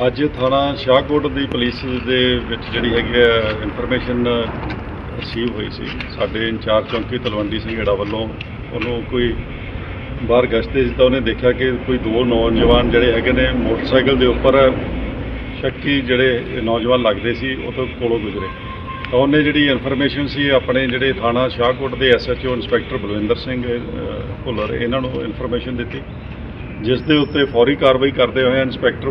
ਅੱਜ ਥਾਣਾ ਸ਼ਾਹਕੋਟ ਦੀ ਪੁਲਿਸ ਦੇ ਵਿੱਚ ਜਿਹੜੀ ਹੈਗੀ ਹੈ ਇਨਫੋਰਮੇਸ਼ਨ ਰਿਸੀਵ ਹੋਈ ਸੀ। ਸਾਡੇ ਇੰਚਾਰਜ ਚੌਂਕੀ ਤਲਵੰਡੀ ਸਿੰਘ ਹੇੜਾ ਵੱਲੋਂ ਉਹਨੂੰ ਕੋਈ ਬਾਹਰ ਗਸ਼ਤੇ ਸੀ ਤਾਂ ਉਹਨੇ ਦੇਖਿਆ ਕਿ ਕੋਈ ਦੋ ਨੌਜਵਾਨ ਜਿਹੜੇ ਹੈਗੇ ਨੇ ਮੋਟਰਸਾਈਕਲ ਦੇ ਉੱਪਰ ਸ਼ੱਕੀ ਜਿਹੜੇ ਨੌਜਵਾਨ ਲੱਗਦੇ ਸੀ, ਉਹ ਤੋਂ ਕੋਲੋਂ ਗੁਜ਼ਰੇ। ਤਾਂ ਉਹਨੇ ਜਿਹੜੀ ਇਨਫੋਰਮੇਸ਼ਨ ਸੀ, ਆਪਣੇ ਜਿਹੜੇ ਥਾਣਾ ਸ਼ਾਹਕੋਟ ਦੇ ਐਸਐਚਓ ਇੰਸਪੈਕਟਰ ਬਲਵਿੰਦਰ ਸਿੰਘ ਭੁੱਲਰ, ਇਹਨਾਂ ਨੂੰ ਇਨਫੋਰਮੇਸ਼ਨ ਦਿੱਤੀ, ਜਿਸ ਦੇ ਉੱਤੇ ਫੌਰੀ ਕਾਰਵਾਈ ਕਰਦੇ ਹੋਏ inspector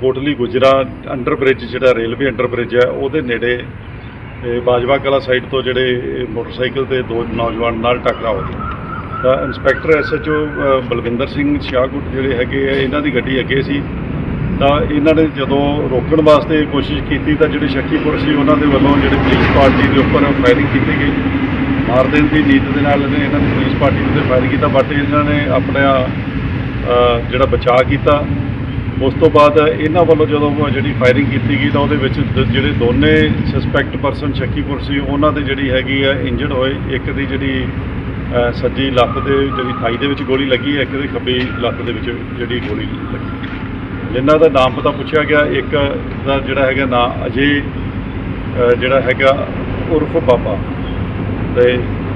Kotli Gujra under bridge ਜਿਹੜਾ ਰੇਲਵੇ ਅੰਡਰ ਬ੍ਰਿਜ ਹੈ, ਉਹਦੇ ਨੇੜੇ ਬਾਜਵਾ ਕਲਾ ਸਾਈਡ ਤੋਂ ਜਿਹੜੇ ਮੋਟਰਸਾਈਕਲ ਤੇ ਦੋ ਨੌਜਵਾਨ ਨਾਲ ਟਕਰਾਅ ਹੋ ਗਿਆ ਤਾਂ ਇੰਸਪੈਕਟਰ ਐਸਐਚਓ ਬਲਵਿੰਦਰ ਸਿੰਘ ਸ਼ਾਹਕੋਟ ਜਿਹੜੇ ਹੈਗੇ ਆ, ਇਹਨਾਂ ਦੀ ਗੱਡੀ ਅੱਗੇ ਸੀ। ਤਾਂ ਇਹਨਾਂ ਨੇ ਜਦੋਂ ਰੋਕਣ ਵਾਸਤੇ ਕੋਸ਼ਿਸ਼ ਕੀਤੀ, ਤਾਂ ਜਿਹੜੇ ਸ਼ੱਕੀਪੁਰ ਸੀ, ਉਹਨਾਂ ਦੇ ਵੱਲੋਂ ਜਿਹੜੇ ਪੁਲਿਸ ਪਾਰਟੀ ਦੇ ਉੱਪਰ ਫਾਇਰਿੰਗ ਕੀਤੀ ਗਈ। ਮਾਰ ਦੇਣ ਦੀ ਨੀਤ ਦੇ ਨਾਲ ਇਹਨਾਂ ਨੇ ਪੁਲਿਸ ਪਾਰਟੀ ਉੱਤੇ ਫਾਇਰ ਕੀਤਾ ਬਟ ਇਹਨਾਂ ਨੇ ਆਪਣਾ ਜਿਹੜਾ ਬਚਾਅ ਕੀਤਾ। ਉਸ ਤੋਂ ਬਾਅਦ ਇਹਨਾਂ ਵੱਲੋਂ ਜਦੋਂ ਜਿਹੜੀ ਫਾਇਰਿੰਗ ਕੀਤੀ ਗਈ ਤਾਂ ਉਹਦੇ ਵਿੱਚ ਦ- ਜਿਹੜੇ ਦੋਨੇ ਸਸਪੈਕਟ ਪਰਸਨ ਸ਼ੱਕੀਪੁਰ ਸੀ ਉਹਨਾਂ ਦੇ ਜਿਹੜੀ ਹੈਗੀ ਹੈ ਇੰਜਰਡ ਹੋਏ ਇੱਕ ਦੀ ਜਿਹੜੀ ਅਹ, ਸੱਜੀ ਲੱਤ ਦੇ ਜਿਹੜੀ ਥਾਈ ਦੇ ਵਿੱਚ ਗੋਲੀ ਲੱਗੀ ਹੈ ਇੱਕ ਦੀ ਖੱਬੀ ਲੱਤ ਦੇ ਵਿੱਚ ਜਿਹੜੀ ਗੋਲੀ ਲੱਗੀ। ਜਿਨ੍ਹਾਂ ਦਾ ਨਾਮ ਪਤਾ ਪੁੱਛਿਆ ਗਿਆ ਇੱਕ ਦਾ ਜਿਹੜਾ ਹੈਗਾ ਨਾਂ ਅਜੇ ਅਹ, ਜਿਹੜਾ ਹੈਗਾ ਉਰਫ ਬਾਬਾ। ਤੇ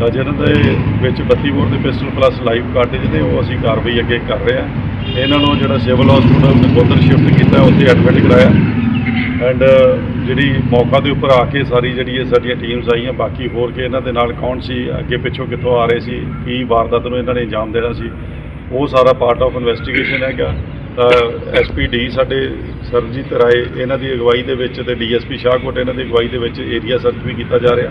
ਤਾਂ ਜਿਹਨਾਂ ਦੇ ਵਿੱਚ 32 ਬੋਰ ਦੇ ਪਿਸਟਲ ਪਲੱਸ ਲਾਈਵ ਕਾਰਟੇਜ ਨੇ ਉਹ ਅਸੀਂ ਕਾਰਵਾਈ ਅੱਗੇ ਕਰ ਰਹੇ ਹਾਂ। ਇਹਨਾਂ ਨੂੰ ਜਿਹੜਾ ਸਿਵਲ ਹਸਪੀਟਲ ਨਕੋਦਰ ਸ਼ਿਫਟ ਕੀਤਾ, ਉੱਥੇ ਐਡਮਿਟ ਕਰਾਇਆ। ਐਂਡ ਜਿਹੜੀ ਮੌਕਾ ਦੇ ਉੱਪਰ ਆ ਕੇ ਸਾਰੀ ਜਿਹੜੀ ਇਹ ਸਾਡੀਆਂ ਟੀਮਸ ਆਈਆਂ, ਬਾਕੀ ਹੋਰ ਕਿ ਇਹਨਾਂ ਦੇ ਨਾਲ ਕੌਣ ਸੀ, ਅੱਗੇ ਪਿੱਛੋਂ ਕਿੱਥੋਂ ਆ ਰਹੇ ਸੀ, ਕੀ ਵਾਰਦਾਤ ਨੂੰ ਇਹਨਾਂ ਨੇ ਅੰਜਾਮ ਦੇਣਾ ਸੀ, ਉਹ ਸਾਰਾ ਪਾਰਟ ਆਫ ਇਨਵੈਸਟੀਗੇਸ਼ਨ ਹੈਗਾ। ਤਾਂ ਐਸਪੀਡੀ ਸਾਡੇ ਸਰਜੀਤ ਰਾਏ, ਇਹਨਾਂ ਦੀ ਅਗਵਾਈ ਦੇ ਵਿੱਚ ਤੇ ਡੀਐਸਪੀ ਸ਼ਾਹਕੋਟ, ਇਹਨਾਂ ਦੀ ਅਗਵਾਈ ਦੇ ਵਿੱਚ ਏਰੀਆ ਸਰਚ ਵੀ ਕੀਤਾ ਜਾ ਰਿਹਾ।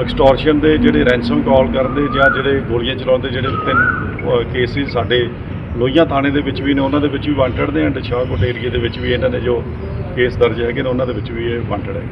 ਐਕਸਟੋਰਸ਼ਨ ਦੇ ਜਿਹੜੇ ਰੈਂਸਮ ਕਾਲ ਕਰਦੇ ਜਾਂ ਜਿਹੜੇ ਗੋਲੀਆਂ ਚਲਾਉਂਦੇ ਜਿਹੜੇ ਤਿੰਨ ਕੇਸਿਸ ਸਾਡੇ ਲੋਹੀਆਂ ਥਾਣੇ ਦੇ ਵਿੱਚ ਵੀ ਨੇ, ਉਹਨਾਂ ਦੇ ਵਿੱਚ ਵੀ ਵਾਂਟਡ ਨੇ ਐਂਡ ਸ਼ਾਹਕੋਟ ਏਰੀਆ ਦੇ ਵਿੱਚ ਵੀ ਇਹਨਾਂ ਨੇ ਜੋ ਕੇਸ ਦਰਜ ਹੈਗੇ ਨੇ, ਉਹਨਾਂ ਦੇ ਵਿੱਚ ਵੀ ਇਹ ਵਾਂਟਡ ਹੈ।